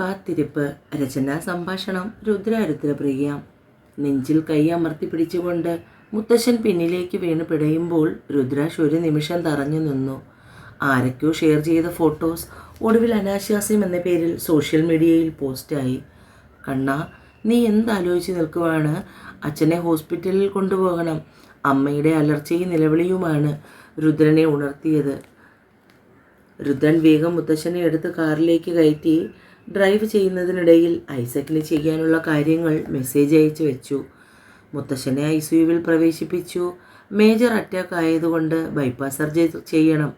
കാത്തിരിപ്പ് രചന സംഭാഷണം രുദ്രാരുദ്രപ്രിയ. നെഞ്ചിൽ കൈ അമർത്തി പിടിച്ചുകൊണ്ട് മുത്തശ്ശൻ പിന്നിലേക്ക് വീണ് പിടയുമ്പോൾ രുദ്രാഷ് ഒരു നിമിഷം തറഞ്ഞു നിന്നു. ആരൊക്കെയോ ഷെയർ ചെയ്ത ഫോട്ടോസ് ഒടുവിൽ അനാശാസ്യം എന്ന പേരിൽ സോഷ്യൽ മീഡിയയിൽ പോസ്റ്റായി കണ്ണ നീ എന്താലോചിച്ച് നിൽക്കുവാണ്? അച്ഛനെ ഹോസ്പിറ്റലിൽ കൊണ്ടുപോകണം. അമ്മയുടെ അലർച്ചയും നിലവിളിയുമാണ് രുദ്രനെ ഉണർത്തിയത് രുദ്രൻ വേഗം മുത്തശ്ശനെ എടുത്ത് കാറിലേക്ക് കയറ്റി ഡ്രൈവ് ചെയ്യുന്നതിനിടയിൽ ഐസക്കിന് ചെയ്യാനുള്ള കാര്യങ്ങൾ മെസ്സേജ് അയച്ചു വെച്ചു. മുത്തശ്ശനെ ഐ സി യുവിൽ പ്രവേശിപ്പിച്ചു. മേജർ അറ്റാക്ക് ആയതുകൊണ്ട് ബൈപ്പാസ് സർജറി ചെയ്യണം.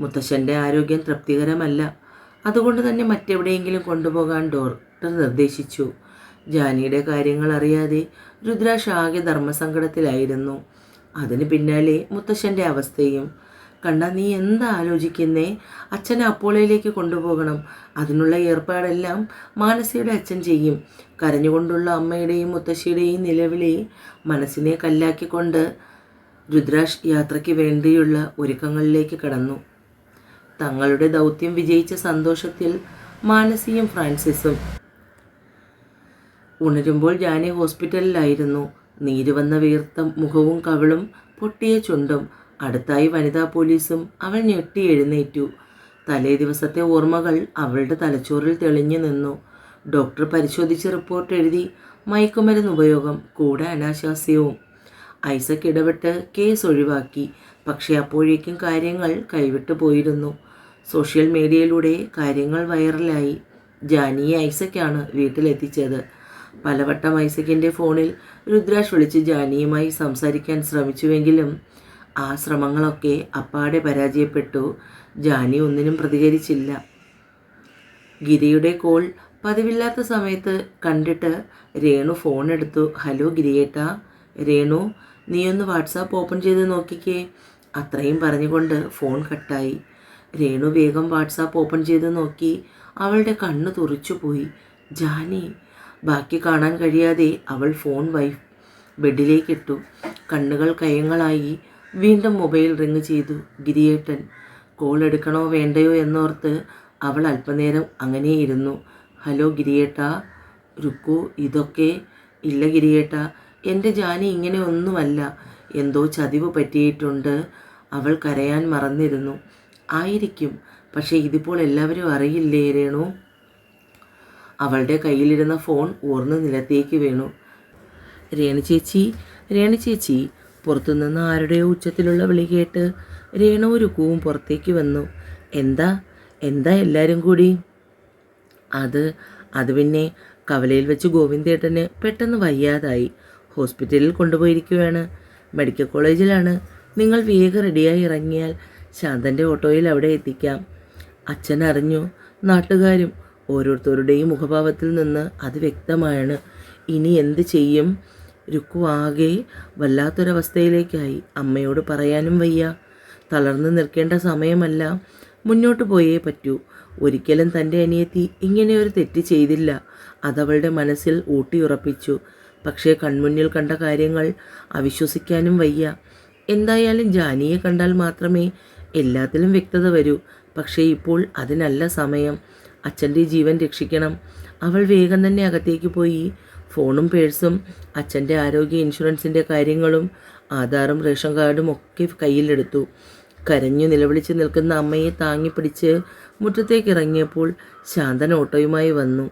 മുത്തശ്ശന്റെ ആരോഗ്യം തൃപ്തികരമല്ല. അതുകൊണ്ട് തന്നെ മറ്റെവിടെയെങ്കിലും കൊണ്ടുപോകാൻ ഡോക്ടർ നിർദ്ദേശിച്ചു. ജാനിയുടെ കാര്യങ്ങൾ അറിയാതെ രുദ്രാഷ് ആകെ ധർമ്മസങ്കടത്തിലായിരുന്നു. അതിന് പിന്നാലെ മുത്തശ്ശന്റെ അവസ്ഥയും കണ്ട നീ എന്താ ആലോചിക്കുന്നേ? അച്ഛനെ അപ്പോളയിലേക്ക് കൊണ്ടുപോകണം. അതിനുള്ള ഏർപ്പാടെല്ലാം മാനസിയുടെ അച്ഛൻ ചെയ്യും. കരഞ്ഞുകൊണ്ടുള്ള അമ്മയുടെയും മുത്തശ്ശിയുടെയും നിലവിളി മനസ്സിനെ കല്ലാക്കിക്കൊണ്ട് രുദ്രാഷ് യാത്രയ്ക്ക് വേണ്ടിയുള്ള ഒരുക്കങ്ങളിലേക്ക് കടന്നു. തങ്ങളുടെ ദൗത്യം വിജയിച്ച സന്തോഷത്തിൽ മാനസിയും ഫ്രാൻസിസും ഉണരുമ്പോൾ ജാനി ഹോസ്പിറ്റലിലായിരുന്നു. നീര് വന്ന വീർത്ത മുഖവും കവിളും പൊട്ടിയ ചുണ്ടും അടുത്തായി വനിതാ പോലീസും അവൾ ഞെട്ടി എഴുന്നേറ്റു. തലേ ദിവസത്തെ ഓർമ്മകൾ അവളുടെ തലച്ചോറിൽ തെളിഞ്ഞു നിന്നു. ഡോക്ടർ പരിശോധിച്ച് റിപ്പോർട്ട് എഴുതി മയക്കുമരുന്ന് ഉപയോഗം കൂടെ അനാശാസ്യവും. ഐസക് ഇടപെട്ട് കേസ് ഒഴിവാക്കി. പക്ഷേ അപ്പോഴേക്കും കാര്യങ്ങൾ കൈവിട്ടു പോയിരുന്നു. സോഷ്യൽ മീഡിയയിലൂടെ കാര്യങ്ങൾ വൈറലായി. ജാനിയെ ഐസക്കാണ് വീട്ടിലെത്തിച്ചത്. പലവട്ടം ഐസക്കിന്റെ ഫോണിൽ രുദ്രാഷ് വിളിച്ച് ജാനിയുമായി സംസാരിക്കാൻ ശ്രമിച്ചുവെങ്കിലും ആ ശ്രമങ്ങളൊക്കെ അപ്പാടെ പരാജയപ്പെട്ടു. ജാനി ഒന്നിനും പ്രതികരിച്ചില്ല. ഗിരിയുടെ കോൾ പതിവില്ലാത്ത സമയത്ത് കണ്ടിട്ട് രേണു ഫോൺ എടുത്തു. ഹലോ ഗിരിയേട്ടാ. രേണു നീ ഒന്ന് വാട്സാപ്പ് ഓപ്പൺ ചെയ്ത് നോക്കിക്കേ. അത്രയും പറഞ്ഞുകൊണ്ട് ഫോൺ കട്ടായി. രേണു വേഗം വാട്സാപ്പ് ഓപ്പൺ ചെയ്ത് നോക്കി. അവളുടെ കണ്ണ് തുറിച്ചുപോയി ജാനി ബാക്കി കാണാൻ കഴിയാതെ അവൾ ഫോൺ വൈ ബെഡിലേക്കിട്ടു കണ്ണുകൾ കയങ്ങളായി. വീണ്ടും മൊബൈൽ റിങ് ചെയ്തു. ഗിരിയേട്ടൻ കോൾ എടുക്കണോ വേണ്ടയോ എന്നോർത്ത് അവൾ അല്പനേരം അങ്ങനെ ഇരുന്നു ഹലോ ഗിരിയേട്ടാ രുക്കു ഇതൊക്കെ ഇല്ല ഗിരിയേട്ട എന്റെ ജാനി ഇങ്ങനെ ഒന്നുമല്ല. എന്തോ ചതിവ് പറ്റിയിട്ടുണ്ട്. അവൾ കരയാൻ മറന്നിരുന്നു. ആയിരിക്കും പക്ഷേ ഇതിപ്പോൾ എല്ലാവരും അറിയില്ലേ രേണു? അവളുടെ കയ്യിലിരുന്ന ഫോൺ ഓർന്ന് നിലത്തേക്ക് വീണു. രേണു ചേച്ചി രേണു ചേച്ചി പുറത്തുനിന്ന് ആരുടെയോ ഉച്ചത്തിലുള്ള വിളി കേട്ട് രേണു രുക്കുവും പുറത്തേക്ക് വന്നു. എന്താ? എന്താ എല്ലാവരും കൂടി? അത് അത് പിന്നെ കവലയിൽ വെച്ച് ഗോവിന്ദേട്ടന് പെട്ടെന്ന് വയ്യാതായി. ഹോസ്പിറ്റലിൽ കൊണ്ടുപോയിരിക്കുകയാണ് മെഡിക്കൽ കോളേജിലാണ്. നിങ്ങൾ വേഗം റെഡിയായി ഇറങ്ങിയാൽ ശാന്തന്റെ ഓട്ടോയിൽ അവിടെ എത്തിക്കാം. അച്ഛൻ അറിഞ്ഞു. നാട്ടുകാരും ഓരോരുത്തരുടെയും മുഖഭാവത്തിൽ നിന്ന് അത് വ്യക്തമാണ്. ഇനി എന്ത് ചെയ്യും? രുക്കു ആകെ വല്ലാത്തൊരവസ്ഥയിലേക്കായി. അമ്മയോട് പറയാനും വയ്യ. തളർന്നു നിൽക്കേണ്ട സമയമല്ല. മുന്നോട്ട് പോയേ പറ്റൂ. ഒരിക്കലും തന്റെ അനിയത്തി ഇങ്ങനെ ഒരു തെറ്റ് ചെയ്തില്ല. അതവളുടെ മനസ്സിൽ ഊട്ടിയുറപ്പിച്ചു പക്ഷേ കൺമുന്നിൽ കണ്ട കാര്യങ്ങൾ അവിശ്വസിക്കാനും വയ്യ. എന്തായാലും ജാനിയെ കണ്ടാൽ മാത്രമേ എല്ലാത്തിലും വ്യക്തത വരൂ. പക്ഷേ ഇപ്പോൾ അതിനല്ല സമയം. അച്ഛന്റെ ജീവൻ രക്ഷിക്കണം. അവൾ വേഗം തന്നെ അകത്തേക്ക് പോയി. ഫോണും പേഴ്സും അച്ഛന്റെ ആരോഗ്യ ഇൻഷുറൻസിന്റെ കാര്യങ്ങളും ആധാറും റേഷൻ കാർഡും ഒക്കെ കയ്യിലെടുത്തു. കരഞ്ഞു നിലവിളിച്ച് നിൽക്കുന്ന അമ്മയെ താങ്ങിപ്പിടിച്ച് മുറ്റത്തേക്ക് ഇറങ്ങിയപ്പോൾ ശാന്തൻ ഓട്ടോയുമായി വന്നു.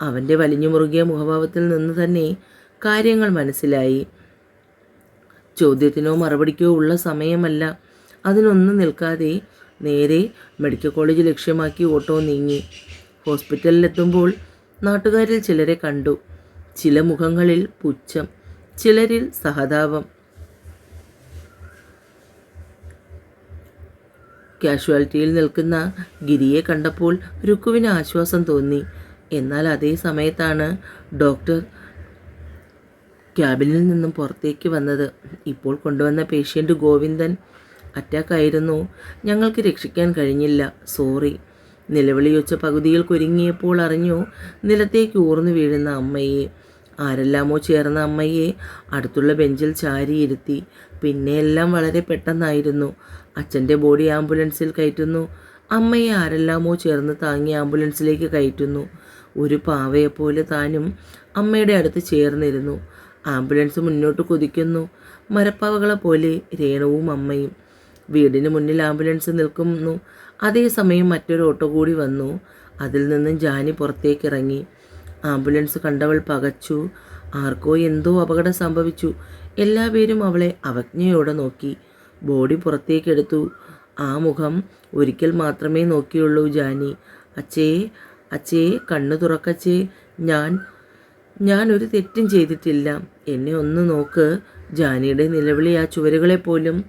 അവന്റെ വലിഞ്ഞു മുറുകിയ മുഖഭാവത്തിൽ നിന്ന് തന്നെ കാര്യങ്ങൾ മനസ്സിലായി. ചോദ്യത്തിനോ മറുപടിക്കോ ഉള്ള സമയമല്ല. അതിനൊന്നും നിൽക്കാതെ നേരെ മെഡിക്കൽ കോളേജ് ലക്ഷ്യമാക്കി ഓട്ടോ നീങ്ങി. ഹോസ്പിറ്റലിലെത്തുമ്പോൾ നാട്ടുകാരിൽ ചിലരെ കണ്ടു. ചില മുഖങ്ങളിൽ പുച്ഛം ചിലരിൽ സഹതാപം. കാഷ്വാലിറ്റിയിൽ നിൽക്കുന്ന ഗിരിയെ കണ്ടപ്പോൾ രുക്കുവിന് ആശ്വാസം തോന്നി. എന്നാൽ അതേ സമയത്താണ് ഡോക്ടർ ക്യാബിനിൽ നിന്നും പുറത്തേക്ക് വന്നത്. ഇപ്പോൾ കൊണ്ടുവന്ന പേഷ്യന്റ് ഗോവിന്ദൻ അറ്റാക്കായിരുന്നു. ഞങ്ങൾക്ക് രക്ഷിക്കാൻ കഴിഞ്ഞില്ല. സോറി. നിലവിളിയൊച്ച പകുതിയിൽ കുരുങ്ങിയപ്പോൾ അറിഞ്ഞു നിലത്തേക്ക് ഊർന്നു വീഴുന്ന അമ്മയെ. ആരെല്ലാമോ ചേർന്ന അമ്മയെ അടുത്തുള്ള ബെഞ്ചിൽ ചാരിയിരുത്തി പിന്നെ എല്ലാം വളരെ പെട്ടെന്നായിരുന്നു. അച്ഛന്റെ ബോഡി ആംബുലൻസിൽ കയറ്റുന്നു. അമ്മയെ ആരെല്ലാമോ ചേർന്ന് താങ്ങി ആംബുലൻസിലേക്ക് കയറ്റുന്നു. ഒരു പാവയെപ്പോലെ താനും അമ്മയുടെ അടുത്ത് ചേർന്നിരുന്നു. ആംബുലൻസ് മുന്നോട്ട് കുതിക്കുന്നു. മരപ്പാവകളെ പോലെ രേണുവും അമ്മയും. വീടിന് മുന്നിൽ ആംബുലൻസ് നിൽക്കുന്നു. അതേസമയം മറ്റൊരു ഓട്ടോ കൂടി വന്നു. അതിൽ നിന്നും ജാനി പുറത്തേക്ക് ഇറങ്ങി ആംബുലൻസ് കണ്ടവൾ പകച്ചു. ആർക്കോ എന്തോ അപകടം സംഭവിച്ചു. എല്ലാവരും അവളെ അവജ്ഞയോടെ നോക്കി. ബോഡി പുറത്തേക്കെടുത്തു ആ മുഖം ഒരിക്കൽ മാത്രമേ നോക്കിയുള്ളൂ ജാനി. അച്ചേ അച്ചേ കണ്ണു തുറക്കച്ചേ. ഞാൻ ഞാനൊരു തെറ്റും ചെയ്തിട്ടില്ല. എന്നെ ഒന്ന് നോക്ക്. ജാനിയുടെ നിലവിളി ആ ചുവരുകളെ പോലും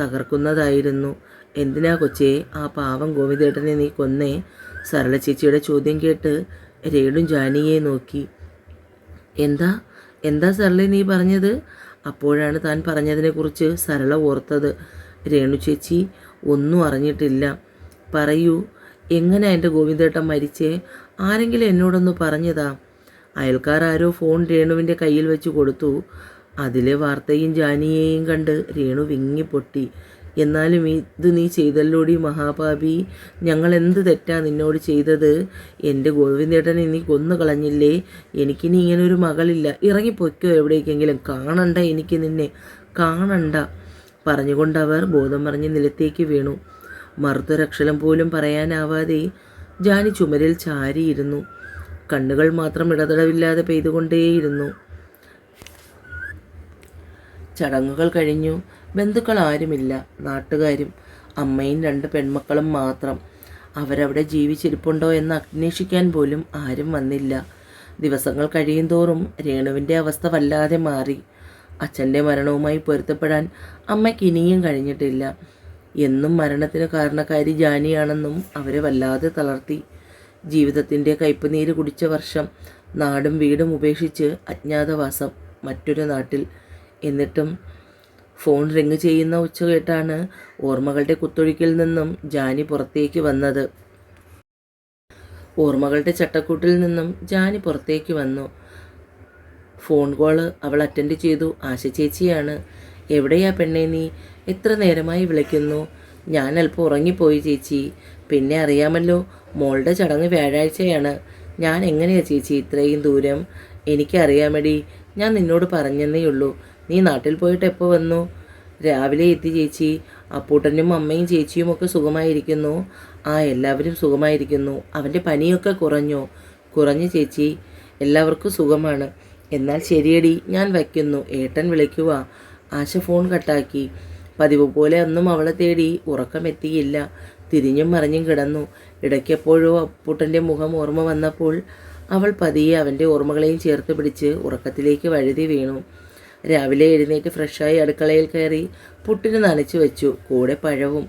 തകർക്കുന്നതായിരുന്നു. എന്തിനാ കൊച്ചേ? ആ പാവം ഗോവിന്ദേട്ടനെ നീ കൊന്നേ? സരള ചേച്ചിയുടെ ചോദ്യം കേട്ട് രേണു ജാനിയെ നോക്കി. എന്താ? എന്താ സരള നീ പറഞ്ഞത്? അപ്പോഴാണ് താൻ പറഞ്ഞതിനെക്കുറിച്ച് സരള ഓർത്തത്. രേണു ചേച്ചി ഒന്നും അറിഞ്ഞിട്ടില്ല. പറയൂ എങ്ങനെ എന്റെ ഗോവിന്ദേട്ടൻ മരിച്ചേ? ആരെങ്കിലും എന്നോടൊന്ന് പറഞ്ഞതാ? അയൽക്കാർ ആരോ ഫോൺ രേണുവിന്റെ കയ്യിൽ വെച്ച് കൊടുത്തു. അതിലെ വാർത്തയും ജാനിയെയും കണ്ട് രേണു വിങ്ങിപ്പൊട്ടി. എന്നാലും ഇത് നീ ചെയ്തല്ലോടി മഹാപാപി? ഞങ്ങൾ എന്ത് തെറ്റാ നിന്നോട് ചെയ്തത്? എന്റെ ഗോവിന്ദേട്ടനെ നീ കൊന്നു കളഞ്ഞില്ലേ? എനിക്കിനി ഇങ്ങനെ ഒരു മകളില്ല. ഇറങ്ങിപ്പോയ്ക്കോ എവിടേക്കെങ്കിലും? കാണണ്ട എനിക്ക് നിന്നെ. കാണണ്ട. പറഞ്ഞുകൊണ്ടവർ ബോധം പറഞ്ഞ് നിലത്തേക്ക് വീണു. മറുത്തൊരക്ഷരം പോലും പറയാനാവാതെ ജാനി ചുമരിൽ ചാരിയിരുന്നു. കണ്ണുകൾ മാത്രം ഇടതടവില്ലാതെ പെയ്തുകൊണ്ടേയിരുന്നു. ചടങ്ങുകൾ കഴിഞ്ഞു. ബന്ധുക്കൾ ആരുമില്ല നാട്ടുകാരും അമ്മയും രണ്ട് പെൺമക്കളും മാത്രം. അവരവിടെ ജീവിച്ചിരിപ്പുണ്ടോ എന്ന് അന്വേഷിക്കാൻ പോലും ആരും വന്നില്ല. ദിവസങ്ങൾ കഴിയും തോറും രേണുവിന്റെ അവസ്ഥ വല്ലാതെ മാറി. അച്ഛന്റെ മരണവുമായി പൊരുത്തപ്പെടാൻ അമ്മയ്ക്ക് ഇനിയും കഴിഞ്ഞിട്ടില്ല. എന്നും മരണത്തിന് കാരണക്കാരി ജാനിയാണെന്നും അവരെ വല്ലാതെ തളർത്തി. ജീവിതത്തിന്റെ കയ്പുനീര് കുടിച്ച വർഷം നാടും വീടും ഉപേക്ഷിച്ച് അജ്ഞാതവാസം മറ്റൊരു നാട്ടിൽ. എന്നിട്ടും ഫോൺ റിങ് ചെയ്യുന്ന ഉച്ച കേട്ടാണ് ഓർമ്മകളുടെ കുത്തൊഴുക്കിൽ നിന്നും ജാനി പുറത്തേക്ക് വന്നത്. ഓർമ്മകളുടെ ചട്ടക്കൂട്ടിൽ നിന്നും ജാനി പുറത്തേക്ക് വന്നു. ഫോൺ കോൾ അവൾ അറ്റൻഡ് ചെയ്തു. ആശ ചേച്ചിയാണ്. എവിടെയാ പെണ്ണെ നീ? എത്ര നേരമായി വിളിക്കുന്നു? ഞാൻ അല്പം ഉറങ്ങിപ്പോയി ചേച്ചി. പിന്നെ അറിയാമല്ലോ മോളുടെ ചടങ്ങ് വ്യാഴാഴ്ചയാണ്. ഞാൻ എങ്ങനെയാ ചേച്ചി ഇത്രയും ദൂരം? എനിക്കറിയാമടി ഞാൻ നിന്നോട് പറഞ്ഞെന്നേ ഉള്ളൂ നീ നാട്ടിൽ പോയിട്ട് എപ്പോൾ വന്നു? രാവിലെ എത്തി ചേച്ചി. അപ്പൂട്ടനും അമ്മയും ചേച്ചിയും ഒക്കെ സുഖമായിരിക്കുന്നു. ആ എല്ലാവരും സുഖമായിരിക്കുന്നു. അവന്റെ പനിയൊക്കെ കുറഞ്ഞു. കുറഞ്ഞു ചേച്ചി. എല്ലാവർക്കും സുഖമാണ്. എന്നാൽ ശരിയടി ഞാൻ വയ്ക്കുന്നു. ഏട്ടൻ വിളിക്കുക ആശ ഫോൺ കട്ടാക്കി. പതിവ് പോലെ അന്നും അവളെ തേടി ഉറക്കം ഉറക്കമെത്തിയില്ല തിരിഞ്ഞും മറിഞ്ഞും കിടന്നു. ഇടയ്ക്കെപ്പോഴോ അപ്പൂട്ടന്റെ മുഖം ഓർമ്മ വന്നപ്പോൾ അവൾ പതിയെ അവന്റെ ഓർമ്മകളെയും ചേർത്ത് പിടിച്ച് ഉറക്കത്തിലേക്ക് വഴുതി വീണു. രാവിലെ എഴുന്നേറ്റ് ഫ്രഷായി അടുക്കളയിൽ കയറി പുട്ടിന് നനച്ചു വെച്ചു കൂടെ പഴവും.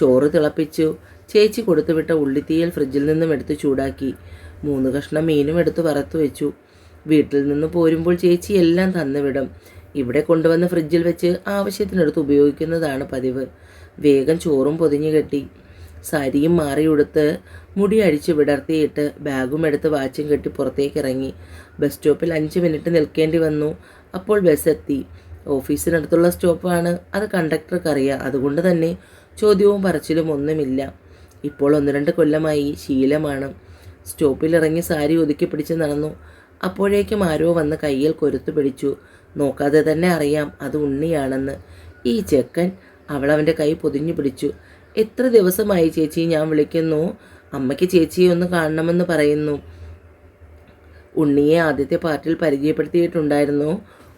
ചോറ് തിളപ്പിച്ചു. ചേച്ചി കൊടുത്തുവിട്ട ഉള്ളിത്തീയൽ ഫ്രിഡ്ജിൽ നിന്നും എടുത്ത് ചൂടാക്കി. മൂന്ന് കഷ്ണം മീനും എടുത്ത് വറുത്തു വെച്ചു. വീട്ടിൽ നിന്ന് പോരുമ്പോൾ ചേച്ചി എല്ലാം തന്നുവിടും. ഇവിടെ കൊണ്ടുവന്ന് ഫ്രിഡ്ജിൽ വെച്ച് ആവശ്യത്തിനെടുത്ത് ഉപയോഗിക്കുന്നതാണ് പതിവ്. വേഗം ചോറും പൊതിഞ്ഞു കെട്ടി. സാരിയും മാറി ഉടുത്ത് മുടി അഴിച്ചു വിടർത്തിയിട്ട് ബാഗും എടുത്ത് വാച്ചും കെട്ടി പുറത്തേക്ക് ഇറങ്ങി. ബസ് സ്റ്റോപ്പിൽ അഞ്ച് മിനിറ്റ് നിൽക്കേണ്ടി വന്നു. അപ്പോൾ ബസ് എത്തി ഓഫീസിനടുത്തുള്ള സ്റ്റോപ്പാണ് അത് കണ്ടക്ടർക്ക് അറിയാം അതുകൊണ്ട് തന്നെ ചോദ്യവും പറച്ചിലും ഒന്നുമില്ല. ഇപ്പോൾ ഒന്ന് രണ്ട് കൊല്ലമായി ശീലമാണ്. സ്റ്റോപ്പിൽ ഇറങ്ങി സാരി ഒതുക്കി പിടിച്ച് നടന്നു. അപ്പോഴേക്കും ആരോ വന്ന് കയ്യിൽ കൊരുത്തു പിടിച്ചു. നോക്കാതെ തന്നെ അറിയാം അത് ഉണ്ണിയാണെന്ന്. ഈ ചെക്കൻ അവളവന്റെ കൈ പൊതിഞ്ഞു പിടിച്ചു. എത്ര ദിവസമായി ചേച്ചി ഞാൻ വിളിക്കുന്നു. അമ്മയ്ക്ക് ചേച്ചിയെ ഒന്ന് കാണണമെന്ന് പറയുന്നു. ഉണ്ണിയെ ആദ്യത്തെ പാർട്ടിയിൽ പരിചയപ്പെടുത്തിയിട്ടുണ്ടായിരുന്നു.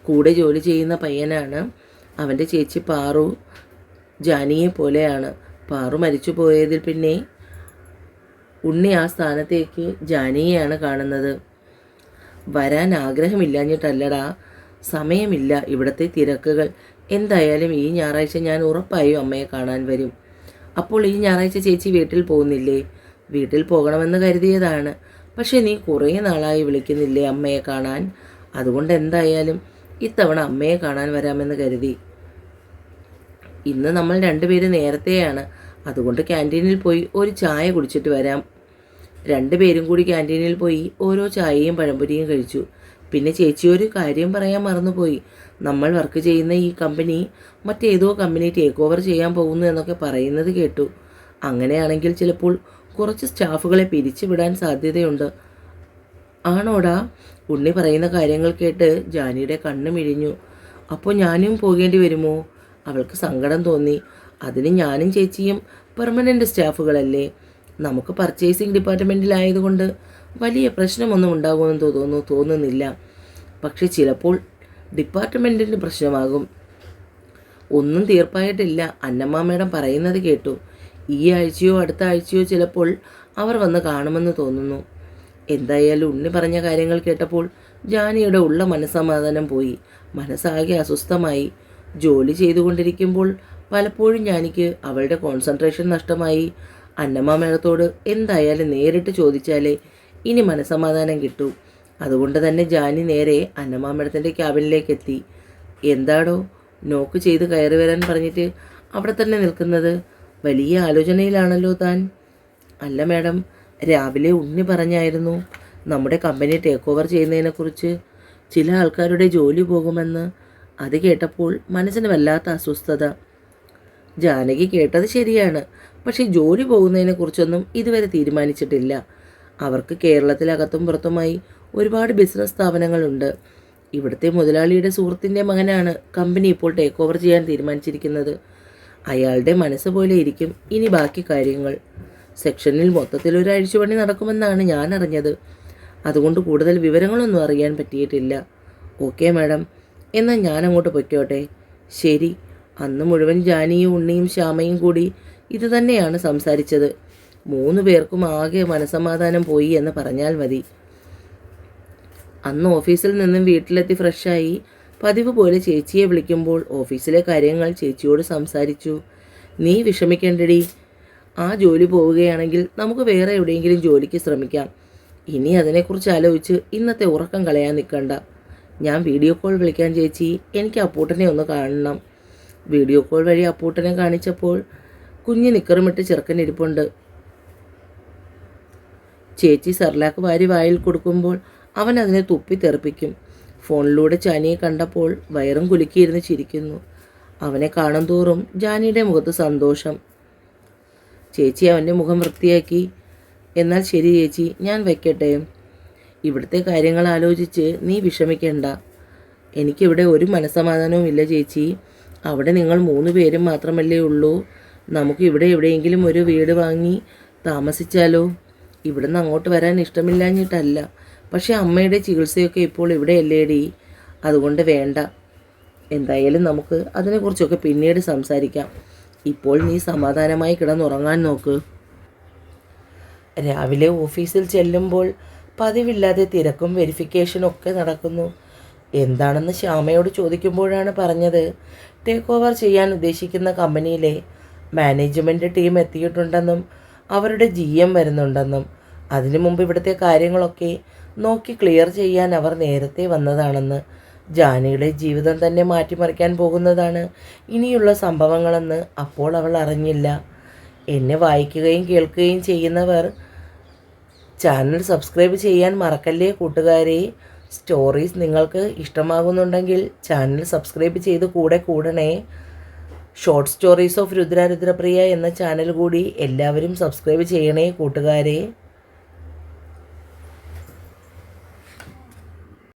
കൂടെ ജോലി ചെയ്യുന്ന പയ്യനാണ്. അവന്റെ ചേച്ചി പാറു ജാനിയെ പോലെയാണ്. പാറു മരിച്ചു പോയതിൽ പിന്നെ ഉണ്ണി ആ സ്ഥാനത്തേക്ക് ജാനിയെയാണ് കാണുന്നത്. വരാൻ ആഗ്രഹമില്ലാഞ്ഞിട്ടല്ലടാ സമയമില്ല. ഇവിടുത്തെ തിരക്കുകൾ. എന്തായാലും ഈ ഞായറാഴ്ച ഞാൻ ഉറപ്പായും അമ്മയെ കാണാൻ വരും. അപ്പോൾ ഈ ഞായറാഴ്ച ചേച്ചി വീട്ടിൽ പോകുന്നില്ലേ? വീട്ടിൽ പോകണമെന്ന് കരുതിയതാണ്. പക്ഷേ നീ കുറേ നാളായി വിളിക്കുന്നില്ലേ അമ്മയെ കാണാൻ? അതുകൊണ്ട് എന്തായാലും ഇത്തവണ അമ്മയെ കാണാൻ വരാമെന്ന് കരുതി. ഇന്ന് നമ്മൾ രണ്ടുപേര് നേരത്തെയാണ്. അതുകൊണ്ട് ക്യാന്റീനിൽ പോയി ഒരു ചായ കുടിച്ചിട്ട് വരാം. രണ്ടുപേരും കൂടി ക്യാന്റീനിൽ പോയി ഓരോ ചായയും പഴംപൊരിയും കഴിച്ചു. പിന്നെ ചേച്ചി ഒരു കാര്യം പറയാൻ മറന്നുപോയി. നമ്മൾ വർക്ക് ചെയ്യുന്ന ഈ കമ്പനി മറ്റേതോ കമ്പനി ടേക്ക് ഓവർ ചെയ്യാൻ പോകുന്നു എന്നൊക്കെ പറയുന്നത് കേട്ടു. അങ്ങനെയാണെങ്കിൽ ചിലപ്പോൾ കുറച്ച് സ്റ്റാഫുകളെ പിരിച്ചുവിടാൻ സാധ്യതയുണ്ട്. ആണോടാ? ഉണ്ണി പറയുന്ന കാര്യങ്ങൾ കേട്ട് ജാനിയുടെ കണ്ണ് മിഴിഞ്ഞു. അപ്പോൾ ഞാനും പോകേണ്ടി വരുമോ? അവൾക്ക് സങ്കടം തോന്നി. അതിന് ഞാനും ചേച്ചിയും പെർമനന്റ് സ്റ്റാഫുകളല്ലേ. നമുക്ക് പർച്ചേസിംഗ് ഡിപ്പാർട്ട്മെന്റിലായതുകൊണ്ട് വലിയ പ്രശ്നമൊന്നും ഉണ്ടാകുമെന്ന് തോന്നുന്നു തോന്നുന്നില്ല. പക്ഷെ ചിലപ്പോൾ ഡിപ്പാർട്ട്മെന്റിന് പ്രശ്നമാകും. ഒന്നും തീർപ്പായിട്ടില്ല അന്നമ്മ മേഡം പറയുന്നത് കേട്ടു. ഈ ആഴ്ചയോ അടുത്ത ആഴ്ചയോ ചിലപ്പോൾ അവർ വന്ന് കാണുമെന്ന് തോന്നുന്നു. എന്തായാലും ഉണ്ണി പറഞ്ഞ കാര്യങ്ങൾ കേട്ടപ്പോൾ ജാനിയുടെ ഉള്ള മനസ്സമാധാനം പോയി. മനസ്സാകെ അസ്വസ്ഥമായി. ജോലി ചെയ്തുകൊണ്ടിരിക്കുമ്പോൾ പലപ്പോഴും ജാനിക്ക് അവളുടെ കോൺസെൻട്രേഷൻ നഷ്ടമായി. അന്നമ്മ മേളത്തോട് എന്തായാലും നേരിട്ട് ചോദിച്ചാലേ ഇനി മനസ്സമാധാനം കിട്ടൂ. അതുകൊണ്ട് തന്നെ ജാനി നേരെ അന്നമ്മ മേളത്തിന്റെ ക്യാബിനിലേക്ക് എത്തി. എന്താടോ നോക്ക് ചെയ്ത് കയറി വരാൻ പറഞ്ഞിട്ട് അവിടെ തന്നെ നിൽക്കുന്നത്? വലിയ ആലോചനയിലാണല്ലോ താൻ. അല്ല മാഡം രാവിലെ ഉണ്ണി പറഞ്ഞായിരുന്നു നമ്മുടെ കമ്പനി ടേക്ക് ഓവർ ചെയ്യുന്നതിനെക്കുറിച്ച് ചില ആൾക്കാരുടെ ജോലി പോകുമെന്ന്. അത് കേട്ടപ്പോൾ മനസ്സിന് വല്ലാത്ത അസ്വസ്ഥത. ജാനകി കേട്ടത് ശരിയാണ് പക്ഷേ ജോലി പോകുന്നതിനെക്കുറിച്ചൊന്നും ഇതുവരെ തീരുമാനിച്ചിട്ടില്ല. അവർക്ക് കേരളത്തിലകത്തും പുറത്തുമായി ഒരുപാട് ബിസിനസ് സ്ഥാപനങ്ങളുണ്ട്. ഇവിടുത്തെ മുതലാളിയുടെ സുഹൃത്തിന്റെ മകനാണ് കമ്പനി ഇപ്പോൾ ടേക്ക് ഓവർ ചെയ്യാൻ തീരുമാനിച്ചിരിക്കുന്നത്. അയാളുടെ മനസ്സ് പോലെ ഇരിക്കും ഇനി ബാക്കി കാര്യങ്ങൾ. സെക്ഷനിൽ മൊത്തത്തിൽ ഒരു അഴിച്ചുപണി നടക്കുമെന്നാണ് ഞാൻ അറിഞ്ഞത് അതുകൊണ്ട് കൂടുതൽ വിവരങ്ങളൊന്നും അറിയാൻ പറ്റിയിട്ടില്ല. Okay madam. എന്നാൽ ഞാൻ അങ്ങോട്ട് പൊയ്ക്കോട്ടെ. ശരി. അന്ന് മുഴുവൻ ജാനിയും ഉണ്ണിയും ശ്യാമയും കൂടി ഇത് തന്നെയാണ് സംസാരിച്ചത്. മൂന്ന് പേർക്കും ആകെ മനസമാധാനം പോയി എന്ന് പറഞ്ഞാൽ മതി. അന്ന് ഓഫീസിൽ നിന്നും വീട്ടിലെത്തി ഫ്രഷായി പതിവ് പോലെ ചേച്ചിയെ വിളിക്കുമ്പോൾ ഓഫീസിലെ കാര്യങ്ങൾ ചേച്ചിയോട് സംസാരിച്ചു. നീ വിഷമിക്കേണ്ടടി. ആ ജോലി പോവുകയാണെങ്കിൽ നമുക്ക് വേറെ എവിടെയെങ്കിലും ജോലിക്ക് ശ്രമിക്കാം. ഇനി അതിനെക്കുറിച്ച് ആലോചിച്ച് ഇന്നത്തെ ഉറക്കം കളയാൻ നിൽക്കണ്ട. ഞാൻ വീഡിയോ കോൾ വിളിക്കാൻ ചേച്ചി എനിക്ക് അപ്പൂട്ടനെ ഒന്ന് കാണണം. വീഡിയോ കോൾ വഴി അപ്പൂട്ടനെ കാണിച്ചപ്പോൾ കുഞ്ഞ് നിക്കറുമിട്ട് ചെറുക്കൻ ഇരിപ്പുണ്ട്. ചേച്ചി സർലാക്ക് വാരി വായിൽ കൊടുക്കുമ്പോൾ അവൻ അതിനെ തുപ്പി തെറിപ്പിക്കും. ഫോണിലൂടെ ചാനിയെ കണ്ടപ്പോൾ വയറും കുലുക്കിയിരുന്ന് ചിരിക്കുന്നു. അവനെ കാണും തോറും ജാനിയുടെ മുഖത്ത് സന്തോഷം. ചേച്ചി അവന്റെ മുഖം വൃത്തിയാക്കി. എന്നാൽ ശരി ചേച്ചി ഞാൻ വയ്ക്കട്ടെ ഇവിടുത്തെ കാര്യങ്ങൾ ആലോചിച്ച് നീ വിഷമിക്കേണ്ട. എനിക്കിവിടെ ഒരു മനസ്സമാധാനവും ഇല്ല ചേച്ചി. അവിടെ നിങ്ങൾ മൂന്ന് പേരും മാത്രമല്ലേ ഉള്ളൂ. നമുക്ക് ഇവിടെ എവിടെയെങ്കിലും ഒരു വീട് വാങ്ങി താമസിച്ചാലോ? ഇവിടുന്ന് അങ്ങോട്ട് വരാൻ ഇഷ്ടമില്ലാഞ്ഞിട്ടല്ല. പക്ഷേ അമ്മയുടെ ചികിത്സയൊക്കെ ഇപ്പോൾ ഇവിടെയല്ലേടി. അതുകൊണ്ട് വേണ്ട. എന്തായാലും നമുക്ക് അതിനെക്കുറിച്ചൊക്കെ പിന്നീട് സംസാരിക്കാം. ഇപ്പോൾ നീ സമാധാനമായി കിടന്നുറങ്ങാൻ നോക്ക്. രാവിലെ ഓഫീസിൽ ചെല്ലുമ്പോൾ പതിവില്ലാതെ തിരക്കും വെരിഫിക്കേഷനും ഒക്കെ നടക്കുന്നു. എന്താണെന്ന് ശ്യാമയോട് ചോദിക്കുമ്പോഴാണ് പറഞ്ഞത്. ടേക്ക് ഓവർ ചെയ്യാൻ ഉദ്ദേശിക്കുന്ന കമ്പനിയിലെ മാനേജ്മെന്റ് ടീം എത്തിയിട്ടുണ്ടെന്നും അവരുടെ ജി എം വരുന്നുണ്ടെന്നും അതിനു മുമ്പ് ഇവിടുത്തെ കാര്യങ്ങളൊക്കെ നോക്കി ക്ലിയർ ചെയ്യാൻ അവർ നേരത്തെ വന്നതാണെന്ന് ജാനിയുടെ ജീവിതം തന്നെ മാറ്റിമറിക്കാൻ പോകുന്നതാണ് ഇനിയുള്ള സംഭവങ്ങളെന്ന് അപ്പോൾ അവൾ അറിഞ്ഞില്ല. എന്നെ വായിക്കുകയും കേൾക്കുകയും ചെയ്യുന്നവർ ചാനൽ സബ്സ്ക്രൈബ് ചെയ്യാൻ മറക്കല്ലേ കൂട്ടുകാരെ? സ്റ്റോറീസ് നിങ്ങൾക്ക് ഇഷ്ടമാകുന്നുണ്ടെങ്കിൽ ചാനൽ സബ്സ്ക്രൈബ് ചെയ്ത് കൂടെ കൂടണേ. Short stories of Rudra Rudrapriya എന്ന ചാനൽ കൂടി എല്ലാവരും സബ്സ്ക്രൈബ് ചെയ്യണേ കൂട്ടുകാരെ.